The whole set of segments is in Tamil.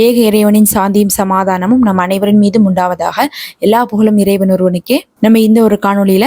ஏக இறைவனின் சாந்தியும் சமாதானமும் நம் அனைவரின் மீதும் உண்டாவதாக எல்லா புகழும் இறைவன் ஒருவனுக்கே. நம்ம இந்த ஒரு காணொலியில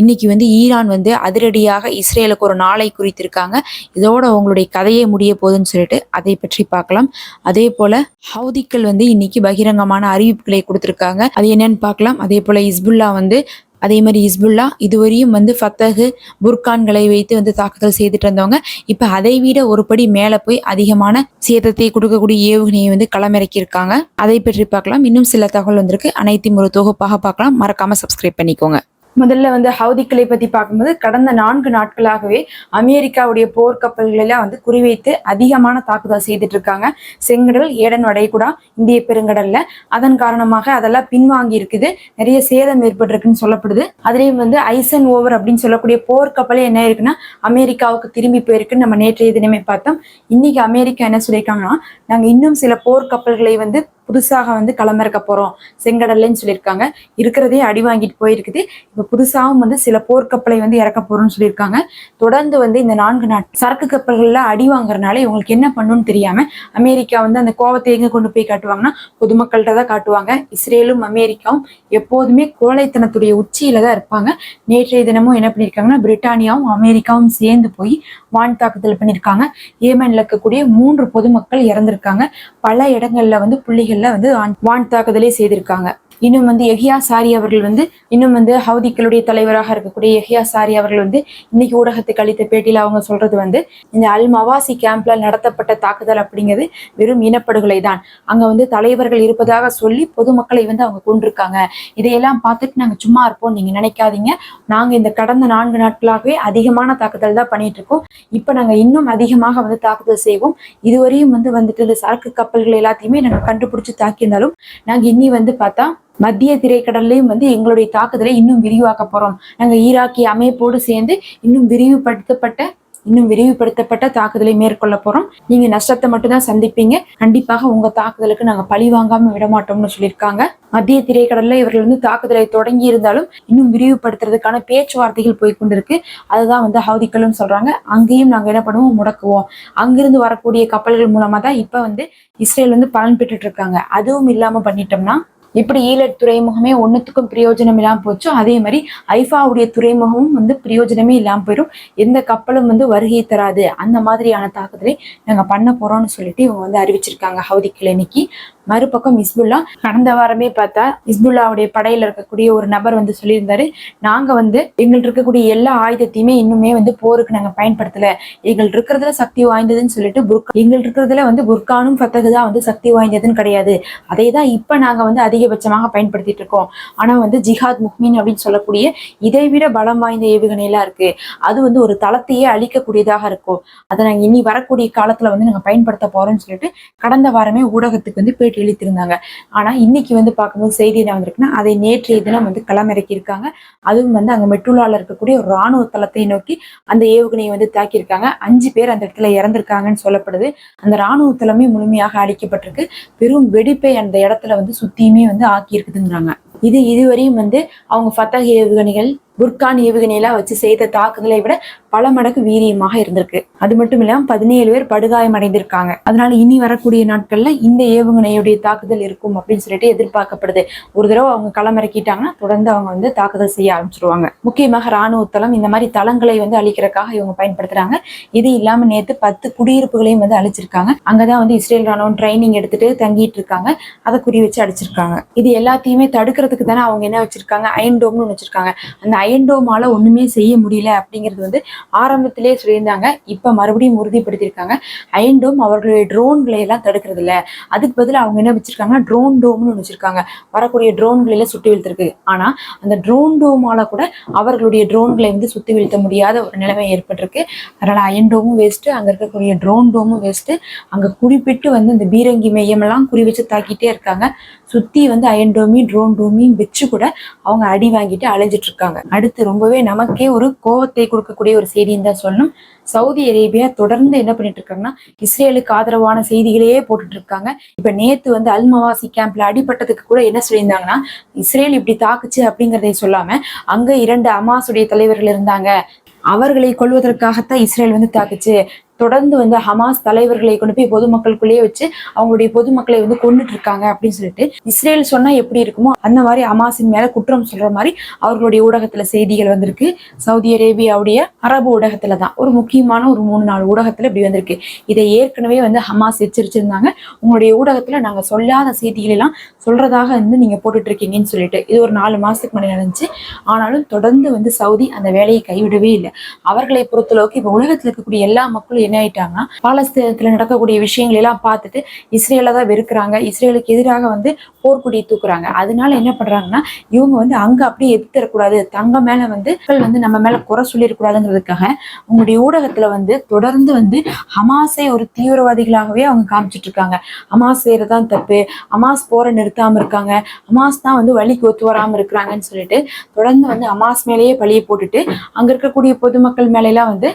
இன்னைக்கு வந்து ஈரான் வந்து அதிரடியாக இஸ்ரேலுக்கு ஒரு நாளை குறித்திருக்காங்க. இதோட உங்களுடைய கதையே முடிய போகுதுன்னு சொல்லிட்டு அதை பற்றி பார்க்கலாம். அதே போல ஹவுதிக்கள் வந்து இன்னைக்கு பகிரங்கமான அறிவிப்புகளை கொடுத்திருக்காங்க. அது என்னன்னு பார்க்கலாம். அதே போல இஸ்புல்லா வந்து அதே மாதிரி இஸ்புல்லா இதுவரையும் வந்து ஃபத்தகு புர்கான்களை வைத்து வந்து தாக்குதல் செய்துட்டு இருந்தவங்க. இப்போ அதை விட ஒரு படி மேலே போய் அதிகமான சேதத்தை கொடுக்கக்கூடிய ஏவுகணையை வந்து களமிறக்கியிருக்காங்க. அதை பற்றி பார்க்கலாம். இன்னும் சில தகவல் வந்திருக்கு. அனைத்தையும் ஒரு தொகுப்பாக பார்க்கலாம். மறக்காமல் சப்ஸ்கிரைப் பண்ணிக்கோங்க. முதல்ல வந்து ஹவுதிக்களை பத்தி பார்க்கும்போது கடந்த நான்கு நாட்களாகவே அமெரிக்காவுடைய போர்க்கப்பல்களெல்லாம் வந்து குறிவைத்து அதிகமான தாக்குதல் செய்துட்டு இருக்காங்க செங்கடல் ஏடன் வடைகுடா இந்திய பெருங்கடல்ல. அதன் காரணமாக அதெல்லாம் பின்வாங்கி இருக்குது. நிறைய சேதம் ஏற்பட்டிருக்குன்னு சொல்லப்படுது. அதுலேயும் வந்து ஐசன் ஓவர் அப்படின்னு சொல்லக்கூடிய போர்க்கப்பலே என்ன இருக்குன்னா அமெரிக்காவுக்கு திரும்பி போயிருக்குன்னு நம்ம நேற்றைய தினமே பார்த்தோம். இன்னைக்கு அமெரிக்கா என்ன சொல்லியிருக்காங்கன்னா நாங்கள் இன்னும் சில போர்க்கப்பல்களை வந்து புதுசாக வந்து களமிறக்க போறோம். செங்கடல்லைன்னு சொல்லியிருக்காங்க. இருக்கிறதே அடி வாங்கிட்டு போயிருக்குது. இப்போ புதுசாகவும் வந்து சில போர்க்கப்பலை வந்து இறக்க போறோம்னு சொல்லியிருக்காங்க. தொடர்ந்து வந்து இந்த நான்கு நாட் சரக்கு கப்பல்கள்ல அடி வாங்குறதுனால இவங்களுக்கு என்ன பண்ணும்னு தெரியாம அமெரிக்கா வந்து அந்த கோவத்தை எங்க கொண்டு போய் காட்டுவாங்கன்னா பொதுமக்கள்கிட்ட தான் காட்டுவாங்க. இஸ்ரேலும் அமெரிக்காவும் எப்போதுமே கோழைத்தனத்துடைய உச்சியில தான் இருப்பாங்க. நேற்றைய தினமும் என்ன பண்ணியிருக்காங்கன்னா பிரிட்டானியாவும் அமெரிக்காவும் சேர்ந்து போய் வான் தாக்குதல் பண்ணியிருக்காங்க. ஏமன்ல இருக்கக்கூடிய மூன்று பொதுமக்கள் இறந்திருக்காங்க. பல இடங்கள்ல வந்து புள்ளிகள் வந்து வான்- வான் தாக்குதலே செய்திருக்காங்க. இன்னும் வந்து எஹியா சாரி அவர்கள் வந்து இன்னும் வந்து ஹவுதிக்களுடைய தலைவராக இருக்கக்கூடிய எஹியா சாரி அவர்கள் வந்து இன்னைக்கு ஊடகத்துக்கு அளித்த பேட்டியில் அவங்க சொல்றது வந்து இந்த அல் மவாசி கேம்ப்ல நடத்தப்பட்ட தாக்குதல் அப்படிங்கிறது வெறும் இனப்படுகொலை தான். அங்க வந்து தலைவர்கள் இருப்பதாக சொல்லி பொதுமக்களை வந்து அவங்க கொண்டிருக்காங்க இதையெல்லாம் பார்த்துட்டு நாங்க சும்மா இருப்போம் நீங்க நினைக்காதீங்க. நாங்க இந்த கடந்த நான்கு நாட்களாகவே அதிகமான தாக்குதல் தான் பண்ணிட்டு இருக்கோம் இப்ப நாங்க இன்னும் அதிகமாக வந்து தாக்குதல் செய்வோம். இதுவரையும் வந்து வந்துட்டு இந்த சரக்கு கப்பல்கள் எல்லாத்தையுமே நாங்க கண்டுபிடிச்சு தாக்கியிருந்தாலும் நாங்க இன்னி வந்து பார்த்தா மத்திய திரைக்கடல்லையும் வந்து எங்களுடைய தாக்குதலை இன்னும் விரிவாக்க போறோம். நாங்க ஈராக்கிய அமைப்போடு சேர்ந்து இன்னும் விரிவுபடுத்தப்பட்ட இன்னும் விரிவுபடுத்தப்பட்ட தாக்குதலை மேற்கொள்ள போறோம். நீங்க நஷ்டத்தை மட்டும்தான் சந்திப்பீங்க. கண்டிப்பாக உங்க தாக்குதலுக்கு நாங்க பழி வாங்காம விட மாட்டோம்னு சொல்லியிருக்காங்க. மத்திய திரைக்கடல்ல இவர்கள் வந்து தாக்குதலை தொடங்கி இருந்தாலும் இன்னும் விரிவுபடுத்துறதுக்கான பேச்சுவார்த்தைகள் போய் கொண்டிருக்கு. அதுதான் வந்து ஹவுதிக்கலும் சொல்றாங்க. அங்கேயும் நாங்க என்ன பண்ணுவோம்? முடக்குவோம். அங்கிருந்து வரக்கூடிய கப்பல்கள் மூலமா தான் இப்ப வந்து இஸ்ரேல் வந்து பலன் பெற்றுட்டு இருக்காங்க. அதுவும் இல்லாம பண்ணிட்டோம்னா எப்படி ஈழத் துறைமுகமே ஒன்றுத்துக்கும் பிரயோஜனம் இல்லாமல் போச்சோ. அதே மாதிரி ஐஃபாவுடைய துறைமுகமும் வந்து பிரயோஜனமே இல்லாமல் போயிடும் எந்த கப்பலும் வந்து வருகை தராது. அந்த மாதிரியான தாக்குதலை நாங்கள் பண்ண போகிறோம்னு சொல்லிட்டு இவங்க வந்து அறிவிச்சிருக்காங்க ஹவுதி கிளினிக்கு மறுபக்கம் இஸ்புல்லா கடந்த வாரமே பார்த்தா இஸ்புல்லாவுடைய படையில இருக்கக்கூடிய ஒரு நபர் வந்து சொல்லியிருந்தாரு நாங்க வந்து எங்கள்ட்ட இருக்கக்கூடிய எல்லா ஆயுதத்தையுமே இன்னுமே வந்து போருக்கு நாங்க பயன்படுத்தலை. எங்கள்ட்ட இருக்கிறதுல சக்தி வாய்ந்ததுன்னு சொல்லிட்டு புர்கா எங்கள்ட்ட இருக்கிறதுல வந்து புர்கானும் ஃபத்தகு தான் வந்து சக்தி வாய்ந்ததுன்னு கிடையாது. அதை தான் இப்ப நாங்க வந்து அதிகபட்சமாக பயன்படுத்திட்டு இருக்கோம். ஆனால் வந்து ஜிஹாத் முஹ்மின் அப்படின்னு சொல்லக்கூடிய இதை விட பலம் வாய்ந்த ஏவுகணை எல்லாம் இருக்கு. அது வந்து ஒரு தளத்தையே அழிக்கக்கூடியதாக இருக்கும். அதை நாங்கள் இனி வரக்கூடிய காலத்தில் வந்து நாங்கள் பயன்படுத்த போறோம்னு சொல்லிட்டு கடந்த வாரமே ஊடகத்துக்கு வந்து பேட்டி அளித்திருந்தாங்க. ஆனால் இன்னைக்கு வந்து பார்க்கும்போது செய்தி என்ன வந்திருக்குன்னா அதை நேற்றைய தினம் வந்து களமிறக்கி இருக்காங்க. அதுவும் வந்து அங்கே மெட்ரோலால இருக்கக்கூடிய ஒரு ராணுவ தளத்தை நோக்கி அந்த ஏவுகணையை வந்து தாக்கியிருக்காங்க. அஞ்சு பேர் அந்த இடத்துல இறந்திருக்காங்கன்னு சொல்லப்படுது. அந்த ராணுவ தளமே முழுமையாக அழிக்கப்பட்டிருக்கு. பெரும் வெடிப்பை அந்த இடத்துல வந்து சுத்தியுமே வந்து ஆக்கியிருக்குதுங்கிறாங்க. இது இதுவரையும் வந்து அவங்க ஃபத்தக ஏவுகணைகள் புர்கான் ஏவுகணையெல்லாம் வச்சு செய்த தாக்குதலை விட பல மடங்கு வீரியமாக இருந்திருக்கு. அது மட்டும் இல்லாமல் பதினேழு பேர் படுகாயம் அடைந்திருக்காங்க. அதனால இனி வரக்கூடிய நாட்கள்ல இந்த ஏவுகணையுடைய தாக்குதல் இருக்கும் அப்படின்னு சொல்லிட்டு எதிர்பார்க்கப்படுது. ஒரு தடவை அவங்க களமிறக்கிட்டாங்கன்னா தொடர்ந்து அவங்க வந்து தாக்குதல் செய்ய ஆரம்பிச்சிருவாங்க. முக்கியமாக ராணுவ தளம் இந்த மாதிரி தளங்களை வந்து அழிக்கிறதுக்காக இவங்க பயன்படுத்துறாங்க. இது இல்லாம நேத்து பத்து குடியிருப்புகளையும் வந்து அழிச்சிருக்காங்க. அங்கதான் வந்து இஸ்ரேல் ராணுவம் ட்ரைனிங் எடுத்துட்டு தங்கிட்டு இருக்காங்க. அதை குறி வச்சு அடிச்சிருக்காங்க. இது எல்லாத்தையுமே தடுக்கிறதுக்கு தானே அவங்க என்ன வச்சிருக்காங்க? அயன் டோம்னு வச்சிருக்காங்க. அந்த அயன் டோமால ஒண்ணுமே செய்ய முடியல அப்படிங்கிறது வந்து ஆரம்பத்திலே சொல்லியிருந்தாங்க. இப்ப மறுபடியும் உறுதிப்படுத்தியிருக்காங்க. அயன் டோம் அவர்களுடைய ட்ரோன்களை எல்லாம் தடுக்கிறது இல்ல. அதுக்கு பதில் அவங்க என்ன வச்சிருக்காங்கன்னா ட்ரோன் டோம்னு ஒண்ணு வச்சிருக்காங்க. வரக்கூடிய ட்ரோன்களை எல்லாம் சுட்டி வீழ்த்திருக்கு ஆனா அந்த ட்ரோன் டோமால கூட அவர்களுடைய ட்ரோன்களை வந்து சுத்தி வீழ்த்த முடியாத ஒரு நிலைமை ஏற்பட்டிருக்கு. அதனால அயன் டோமும் வேஸ்ட் அங்க இருக்கக்கூடிய ட்ரோன் டோமும் வேஸ்ட் அங்க குறிப்பிட்டு வந்து இந்த பீரங்கி மையம் எல்லாம் குறி வச்சு தாக்கிட்டே இருக்காங்க. சுத்தி வந்து அயன் டோமி ட்ரோன் டோமியும் வச்சு கூட அவங்க அடி வாங்கிட்டு அலைஞ்சிட்டு இருக்காங்க. அடுத்து ரொம்பவே நமக்கே ஒரு கோவத்தை கொடுக்கக்கூடிய ஒரு செய்தின்னு தான் சொல்லணும். சவுதி அரேபியா தொடர்ந்து என்ன பண்ணிட்டு இருக்காங்கன்னா இஸ்ரேலுக்கு ஆதரவான செய்திகளையே போட்டுட்டு இருக்காங்க இப்ப நேத்து வந்து அல்மவாசி கேம்ப்ல அடிபட்டதுக்கு கூட என்ன சொல்லியிருந்தாங்கன்னா இஸ்ரேல் இப்படி தாக்குச்சு அப்படிங்கறதை சொல்லாம அங்க இரண்டு அமாசுடைய தலைவர்கள் இருந்தாங்க. அவர்களை கொள்வதற்காகத்தான் இஸ்ரேல் வந்து தாக்குச்சு. தொடர்ந்து வந்து ஹமாஸ் தலைவர்களை கொண்டு போய் பொதுமக்களுக்குள்ளேயே வச்சு அவங்களுடைய பொதுமக்களை வந்து கொண்டுட்டு இருக்காங்க அப்படின்னு சொல்லிட்டு இஸ்ரேல் சொன்னா எப்படி இருக்குமோ அந்த மாதிரி ஹமாஸின் மேல குற்றம் சொல்ற மாதிரி அவர்களுடைய ஊடகத்துல செய்திகள் வந்திருக்கு. சவுதி அரேபியாவுடைய அரபு ஊடகத்துல தான். ஒரு முக்கியமான ஒரு மூணு நாலு ஊடகத்துல இப்படி வந்திருக்கு. இதை ஏற்கனவே வந்து ஹமாஸ் எச்சரிச்சிருந்தாங்க. உங்களுடைய ஊடகத்துல நாங்க சொல்லாத செய்திகள் எல்லாம் சொல்றதாக வந்து நீங்க போட்டுட்டு இருக்கீங்கன்னு சொல்லிட்டு. இது ஒரு நாலு மாசத்துக்கு முன்னாடி நடந்துச்சு. ஆனாலும் தொடர்ந்து வந்து சவுதி அந்த வேலையை கைவிடவே இல்லை. அவர்களை பொறுத்தளவுக்கு இப்போ உலகத்துல இருக்கக்கூடிய எல்லா மக்களும் என்ன ஆயிட்டாங்கன்னா பாலஸ்தீனத்துல நடக்கக்கூடிய விஷயங்களை எல்லாம் பார்த்துட்டு இஸ்ரேலை தான் வெறுக்கிறாங்க. இஸ்ரேலுக்கு எதிராக வந்து போர்க்குடியை தூக்குறாங்க. அதனால என்ன பண்றாங்கன்னா இவங்க வந்து அங்க அப்படியே எதிர்த்தரக்கூடாது தங்க மேல வந்து மக்கள் வந்து நம்ம மேல குறை சொல்லிடக்கூடாதுங்கிறதுக்காக உங்களுடைய ஊடகத்துல வந்து தொடர்ந்து வந்து ஹமாஸை ஒரு தீவிரவாதிகளாகவே அவங்க காமிச்சிட்டு இருக்காங்க ஹமாஸ் செய்யறதுதான் தப்பு. ஹமாஸ் போரை நிறுத்தாம இருக்காங்க. ஹமாஸ் தான் வந்து வழிக்கு ஒத்து வராம இருக்கிறாங்கன்னு சொல்லிட்டு தொடர்ந்து வந்து ஹமாஸ் மேலேயே பழியை போட்டுட்டு அங்க இருக்கக்கூடிய பொதுமக்கள் மேலெல்லாம் வந்து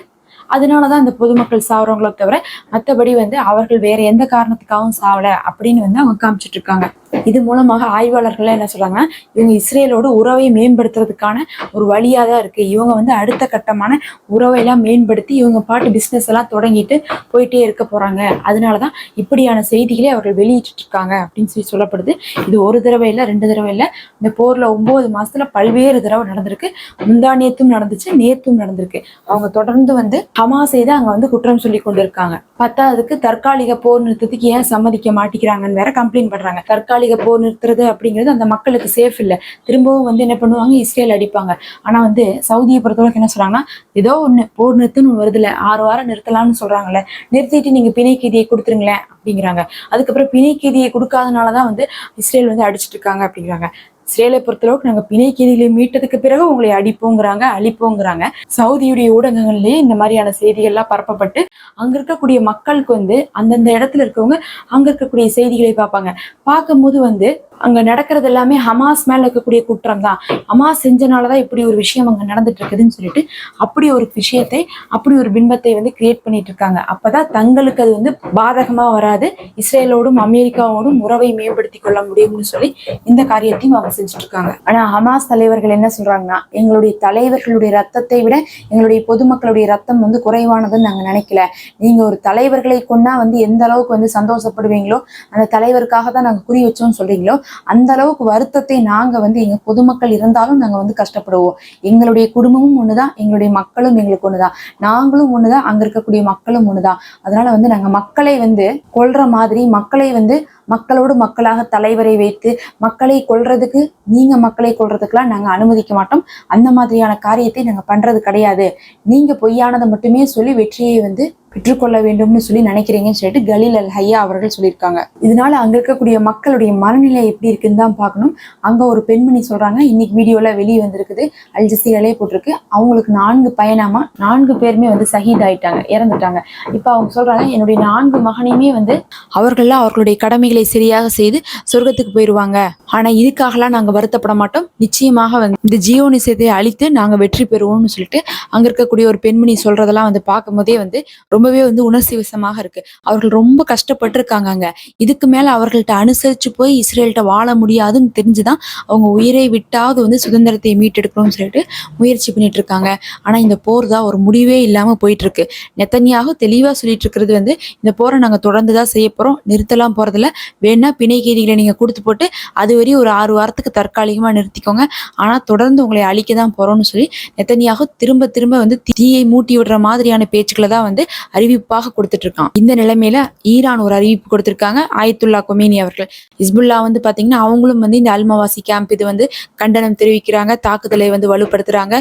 அதனாலதான் அந்த பொதுமக்கள் சாவறவங்களோ தவிர மற்றபடி வந்து அவர்கள் வேற எந்த காரணத்துக்காகவும் சாவல அப்படின்னு வந்து அவங்க காமிச்சிட்டு இருக்காங்க. இது மூலமாக ஆய்வாளர்கள் என்ன சொல்றாங்கன்னா இவங்க இஸ்ரேலோட உறவை மேம்படுத்துறதுக்கான ஒரு வழியாக தான் இருக்கு. இவங்க வந்து அடுத்த கட்டமான உறவையெல்லாம் மேம்படுத்தி இவங்க பாட்டு பிஸ்னஸ் எல்லாம் தொடங்கிட்டு போயிட்டே இருக்க போறாங்க. அதனாலதான் இப்படியான செய்திகளை அவர்கள் வெளியிட்டு இருக்காங்க அப்படின்னு சொல்லி சொல்லப்படுது. இது ஒரு தடவை இல்லை ரெண்டு தடவை இல்லை. இந்த போர்ல ஒன்பது மாசத்துல பல்வேறு தடவை நடந்திருக்கு. முந்தா நேத்தும் நடந்துச்சு நேத்தும் நடந்திருக்கு. அவங்க தொடர்ந்து வந்து ஹமாஸை தான் அங்க வந்து குற்றம் சொல்லி கொண்டிருக்காங்க. பத்தாவதுக்கு தற்காலிக போர் நிறுத்தத்துக்கு ஏன் சம்மதிக்க மாட்டேங்கிறாங்கன்னு வேற கம்ப்ளைண்ட் பண்றாங்க. தற்காலிக போர் நிறுத்துறது அப்படிங்கிறது அந்த மக்களுக்கு சேஃப் இல்லை. திரும்பவும் வந்து என்ன பண்ணுவாங்க? இஸ்ரேல் அடிப்பாங்க. ஆனா வந்து சவுதியை பொறுத்தவரைக்கும் என்ன சொல்றாங்கன்னா ஏதோ ஒண்ணு போர் நிறுத்துன்னு வருதுல ஆறு வாரம் நிறுத்தலாம்னு சொல்றாங்கல்ல. நிறுத்திட்டு நீங்க பிணை கொடுத்துருங்களேன் அப்படிங்கிறாங்க. அதுக்கப்புறம் பிணை கொடுக்காதனால கொடுக்காதனாலதான் வந்து இஸ்ரேல் வந்து அடிச்சிட்டு இருக்காங்க அப்படிங்கிறாங்க. இஸ்ரேலை பொறுத்தளவுக்கு நாங்க பிணைக்கீதிகளை மீட்டதுக்கு பிறகு உங்களை அடிப்போங்கிறாங்க அழிப்போங்கிறாங்க. சவுதியுடைய ஊடகங்கள்லயே இந்த மாதிரியான செய்திகள்லாம் பரப்பப்பட்டு அங்க இருக்கக்கூடிய மக்களுக்கு வந்து அந்தந்த இடத்துல இருக்கவங்க அங்க இருக்கக்கூடிய செய்திகளை பார்ப்பாங்க. பார்க்கும்போது வந்து அங்க நடக்கிறது எல்லாமே ஹமாஸ் மேல இருக்கக்கூடிய குற்றம் தான் ஹமாஸ் செஞ்சனாலதான் இப்படி ஒரு விஷயம் அங்க நடந்துட்டு இருக்குதுன்னு சொல்லிட்டு அப்படி ஒரு விஷயத்தை அப்படி ஒரு பின்பத்தை வந்து கிரியேட் பண்ணிட்டு இருக்காங்க அப்பதான் தங்களுக்கு அது வந்து பாதகமா வராது. இஸ்ரேலோடும் அமெரிக்காவோடும் உறவை மேம்படுத்தி கொள்ள முடியும்னு சொல்லி இந்த காரியத்தையும் அவங்க செஞ்சுட்டு இருக்காங்க ஆனா ஹமாஸ் தலைவர்கள் என்ன சொல்றாங்கன்னா எங்களுடைய தலைவர்களுடைய ரத்தத்தை விட எங்களுடைய பொதுமக்களுடைய ரத்தம் வந்து குறைவானதுன்னு நாங்க நினைக்கல. நீங்க ஒரு தலைவர்களை கொண்டா வந்து எந்த அளவுக்கு வந்து சந்தோஷப்படுவீங்களோ அந்த தலைவருக்காக தான் நாங்க குறி வச்சோம்னு சொல்றீங்களோ அந்த அளவுக்கு வருத்தத்தை நாங்க வந்து எங்க பொதுமக்கள் இருந்தாலும் நாங்க வந்து கஷ்டப்படுவோம். எங்களுடைய குடும்பமும் ஒண்ணுதான் எங்களுடைய மக்களும் எங்களுக்கு ஒண்ணுதான். நாங்களும் ஒண்ணுதான் அங்க இருக்கக்கூடிய மக்களும் ஒண்ணுதான். அதனால வந்து நாங்க மக்களை வந்து கொல்ற மாதிரி மக்களை வந்து மக்களோடு மக்களாக தலைவரை வைத்து மக்களை கொள்றதுக்கு நீங்க மக்களை கொள்றதுக்கெல்லாம் நாங்க அனுமதிக்க மாட்டோம். அந்த மாதிரியான காரியத்தை நாங்க பண்றது கிடையாது. நீங்க பொய்யானதை மட்டுமே சொல்லி வெற்றியை வந்து பெற்றுக்கொள்ள வேண்டும்னு சொல்லி நினைக்கிறீங்கன்னு சொல்லிட்டு கலீல் அல் ஹையா அவர்கள் சொல்லியிருக்காங்க. இதனால அங்க இருக்கக்கூடிய மக்களுடைய மனநிலை எப்படி இருக்குன்னு தான் பார்க்கணும். அங்க ஒரு பெண்மணி சொல்றாங்க இன்னைக்கு வீடியோல வெளியே வந்திருக்குது அல் ஜசீராலே போட்டிருக்கு. அவங்களுக்கு நான்கு பயணமா நான்கு பேருமே வந்து சஹீத் ஆயிட்டாங்க இறந்துட்டாங்க. இப்போ அவங்க சொல்றாங்க என்னுடைய நான்கு மகனையுமே வந்து அவர்கள்லாம் அவர்களுடைய கடமைகள் சரியாக செய்து சொர்க்கத்துக்கு போயிடுவாங்க ஆனா இதுக்காகலாம் நாங்க வருத்தப்பட மாட்டோம். நிச்சயமாக வந்து இந்த ஜியோனிசத்தை அழித்து நாங்க வெற்றி பெறுவோம்னு சொல்லிட்டு அங்க இருக்கக்கூடிய ஒரு பெண்மணி சொல்றதெல்லாம் வந்து பார்க்கும்போதே வந்து ரொம்பவே வந்து உணர்ச்சி வசமாக இருக்கு. அவர்கள் ரொம்ப கஷ்டப்பட்டிருக்காங்க அங்க. இதுக்கு மேல அவர்கள்ட்ட அனுசரிச்சு போய் இஸ்ரேல்கிட்ட வாழ முடியாதுன்னு தெரிஞ்சுதான் அவங்க உயிரை விட்டாவது வந்து சுதந்திரத்தை மீட்டெடுக்கணும்னு சொல்லிட்டு முயற்சி பண்ணிட்டு இருக்காங்க. ஆனா இந்த போர் தான் ஒரு முடிவே இல்லாம போயிட்டு இருக்கு நெத்தனியாக தெளிவா சொல்லிட்டு இருக்கிறது வந்து இந்த போரை நாங்க தொடர்ந்து தான் செய்ய போறோம். நிறுத்தலாம் போறதில்ல. வேணா பிணைக்கீரிகளை நீங்கள் நீங்க கொடுத்து போட்டு அது வரையும் ஒரு ஆறு வாரத்துக்கு தற்காலிகமா நிறுத்திக்கோங்க. ஆனா தொடர்ந்து உங்களை அழிக்க தான் போறோம்னு சொல்லி நெத்தனியாக திரும்ப திரும்ப வந்து தீயை மூட்டி விடுற மாதிரியான பேச்சுக்களை தான் வந்து அறிவிப்பாக கொடுத்துட்டு இருக்கான். இந்த நிலைமையில ஈரான் ஒரு அறிவிப்பு கொடுத்திருக்காங்க. ஆயத்துல்லா கொமேனி அவர்கள். இஸ்புல்லா வந்து பார்த்தீங்கன்னா அவங்களும் வந்து இந்த அல்மவாசி கேம்ப் இது வந்து கண்டனம் தெரிவிக்கிறாங்க தாக்குதலை வந்து வலுப்படுத்துறாங்க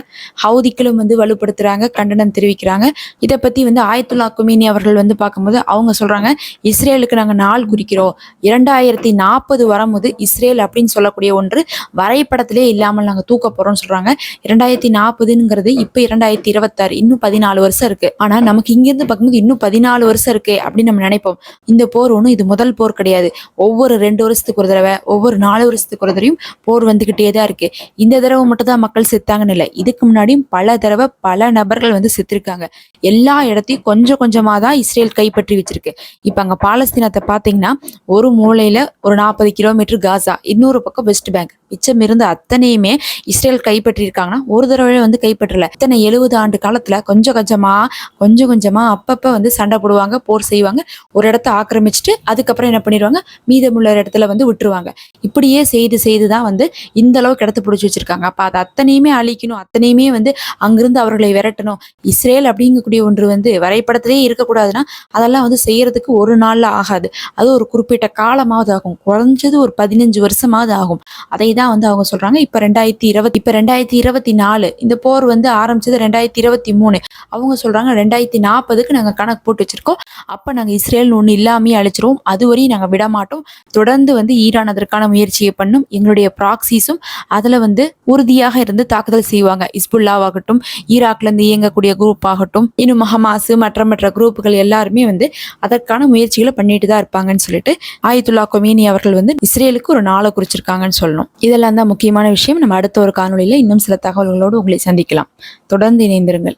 ஹவுதிக்களும் வந்து வலுப்படுத்துறாங்க கண்டனம் தெரிவிக்கிறாங்க. இதை பற்றி வந்து ஆயத்துல்லா கொமேனி அவர்கள் வந்து பார்க்கும்போது அவங்க சொல்கிறாங்க இஸ்ரேலுக்கு நாங்கள் நாள் குறிக்கிறோம். இரண்டாயிரத்தி நாற்பது வரும்போது இஸ்ரேல் அப்படின்னு சொல்லக்கூடிய ஒன்று வரைபடத்திலே இல்லாமல் நாங்கள் தூக்க போகிறோம்னு சொல்கிறாங்க இரண்டாயிரத்தி நாற்பதுங்கிறது இப்போ இரண்டாயிரத்தி இருபத்தாறு இன்னும் பதினாலு வருஷம் இருக்குது ஆனால் நமக்கு இங்கேருந்து பார்க்கும்போது இன்னும் பதினாலு வருஷம் இருக்குது அப்படின்னு நம்ம நினைப்போம். இந்த போர் ஒன்றும் இது முதல் போர் கிடையாது. ஒவ்வொரு ரெண்டு வருஷத்துக்கு ஒரு தடவை ஒவ்வொரு நாலு வருஷத்துக்கு ஒரு தடவையும் போர் வந்துகிட்டே தான் இருக்கு. இந்த தடவை மட்டும் தான் மக்கள் செத்தாங்கன்னு இல்லை. இதுக்கு முன்னாடியும் பல தடவை பல நபர்கள் வந்து செத்துருக்காங்க. எல்லா இடத்தையும் கொஞ்சம் கொஞ்சமாக தான் இஸ்ரேல் கைப்பற்றி வச்சிருக்கு. இப்ப அங்க பாலஸ்தீனத்தை பாத்தீங்கன்னா ஒரு மூலையில ஒரு நாற்பது கிலோமீட்டர் காசா இன்னொரு பக்கம் வெஸ்ட் பேங்க். மிச்சம் இருந்த அத்தனையுமே இஸ்ரேல் கைப்பற்றியிருக்காங்கன்னா ஒரு தடவை வந்து கைப்பற்றல. இத்தனை எழுபது ஆண்டு காலத்துல கொஞ்சம் கொஞ்சமா கொஞ்சம் கொஞ்சமா அப்பப்ப வந்து சண்டை போடுவாங்க போர் செய்வாங்க. ஒரு இடத்த ஆக்கிரமிச்சுட்டு அதுக்கப்புறம் என்ன பண்ணிடுவாங்க? மீதமுள்ள இடத்துல வந்து விட்டுருவாங்க. இப்படியே செய்து செய்து தான் வந்து இந்த அளவுக்கு இடத்த பிடிச்சி வச்சிருக்காங்க. அப்ப அது அத்தனையுமே அழிக்கணும் அத்தனையுமே வந்து அங்கிருந்து அவர்களை விரட்டணும். இஸ்ரேல் அப்படிங்கக்கூடிய ஒன்று வந்து வரைபடத்திலேயே இருக்கக்கூடாதுன்னா அதெல்லாம் வந்து செய்யறதுக்கு ஒரு நாள்ல ஆகாது. அது ஒரு குறிப்பிட்ட காலமாவது ஆகும். குறைஞ்சது ஒரு பதினஞ்சு வருஷமாவது ஆகும். அதை தான் வந்து அவங்க சொல்றாங்க. இப்ப ரெண்டாயிரத்தி இருபத்தி இப்ப ரெண்டாயிரத்தி இருபத்தி நாலு இந்த போர் வந்து ஆரம்பிச்சது ரெண்டாயிரத்தி இருபத்தி மூணு. அவங்க சொல்றாங்க ரெண்டாயிரத்தி நாற்பதுக்கு நாங்க கணக்கு போட்டு வச்சிருக்கோம். அப்ப நாங்க இஸ்ரேல் ஒண்ணு இல்லாமே அழிச்சிருவோம். அதுவரையும் நாங்க விட மாட்டோம். தொடர்ந்து வந்து ஈரான் அதற்கான முயற்சியை பண்ணும். எங்களுடைய ப்ராக்சிஸும் அதுல வந்து உறுதியாக இருந்து தாக்குதல் செய்வாங்க. இஸ்புல்லாவாகட்டும் ஈராக்ல இருந்து இயங்கக்கூடிய குரூப் ஆகட்டும் இன்னும் ஹமாஸ் மற்ற மற்ற குரூப்புகள் எல்லாருமே வந்து அதற்கான முயற்சிகளை பண்ணிட்டு தான் இருப்பாங்கன்னு சொல்லிட்டு ஆயத்துல்லா கொமேனி அவர்கள் வந்து இஸ்ரேலுக்கு ஒரு நாளை குறிச்சிருக்காங்கன்னு சொல்லணும். இதெல்லாம் தான் முக்கியமான விஷயம். நம்ம அடுத்த ஒரு காணொலியில் இன்னும் சில தகவல்களோடு உங்களை சந்திக்கலாம். தொடர்ந்து இணைந்திருங்கள்.